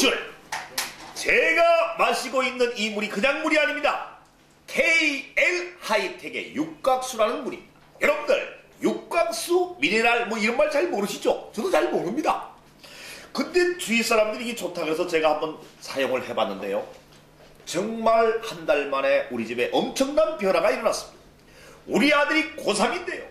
시원해. 제가 마시고 있는 이 물이 그냥 물이 아닙니다. KL 하이텍의 육각수라는 물입니다. 여러분들 육각수 미네랄 뭐 이런 말 잘 모르시죠? 저도 잘 모릅니다. 근데 주위 사람들이 이게 좋다 그래서 제가 한번 사용을 해봤는데요. 정말 한 달 만에 우리 집에 엄청난 변화가 일어났습니다. 우리 아들이 고3인데요.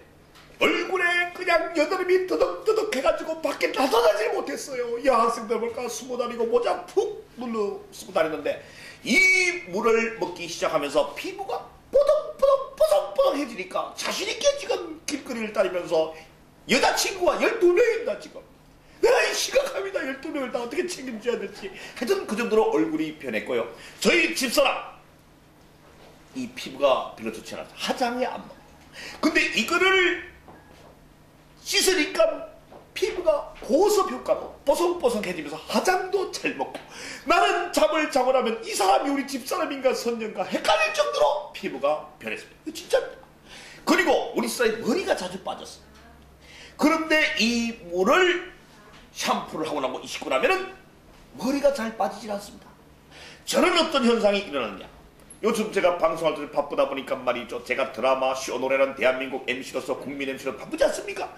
그냥 여드름이 뜨덕뜨덕 해가지고 밖에 나서다질 못했어요. 여학생들 볼까 숨어 다니고 모자 푹 눌러 쓰고 다니는데 이 물을 먹기 시작하면서 피부가 뽀득뽀득 뽀송뽀송해지니까 자신있게 지금 길거리를 다니면서 여자친구가 12명입니다 지금. 내가 심각합니다. 12명을 다 어떻게 책임져야 될지. 하여튼 그 정도로 얼굴이 변했고요. 저희 집사람 이 피부가 별로 좋지 않아서 화장이 안 먹어. 근데 이거를 씻으니까 피부가 보습 효과로 뽀송뽀송해지면서 화장도 잘 먹고 나는 잠을 자고 나면 이 사람이 우리 집사람인가 선녀인가 헷갈릴 정도로 피부가 변했습니다. 진짜입니다. 그리고 우리 사람이 머리가 자주 빠졌어요. 그런데 이 물을 샴푸를 하고 나고 씻고 나면은 머리가 잘 빠지질 않습니다. 저는 어떤 현상이 일어나느냐. 요즘 제가 방송할 때 바쁘다 보니까 말이죠. 제가 드라마, 쇼, 노래는 대한민국 MC로서 국민 MC로 바쁘지 않습니까?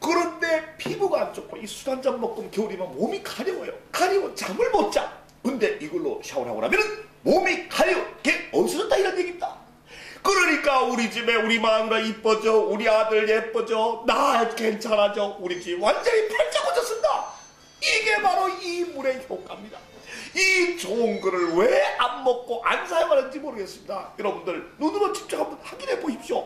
그런데 피부가 안 좋고 이 술 한 잔 먹고 겨울이면 몸이 가려워요. 가려워 잠을 못 자. 근데 이걸로 샤워를 하고 나면은 몸이 가려워. 걔 어디서 다 이런 얘기입니다. 그러니까 우리 집에 우리 마누라 이뻐져 우리 아들 예뻐져 나 괜찮아져 우리 집 완전히 팔자 고쳤습니다 이게 바로 이 물의 효과입니다 이 좋은 거를 왜 안 먹고 안 사용하는지 모르겠습니다 여러분들 눈으로 직접 한번 확인해 보십시오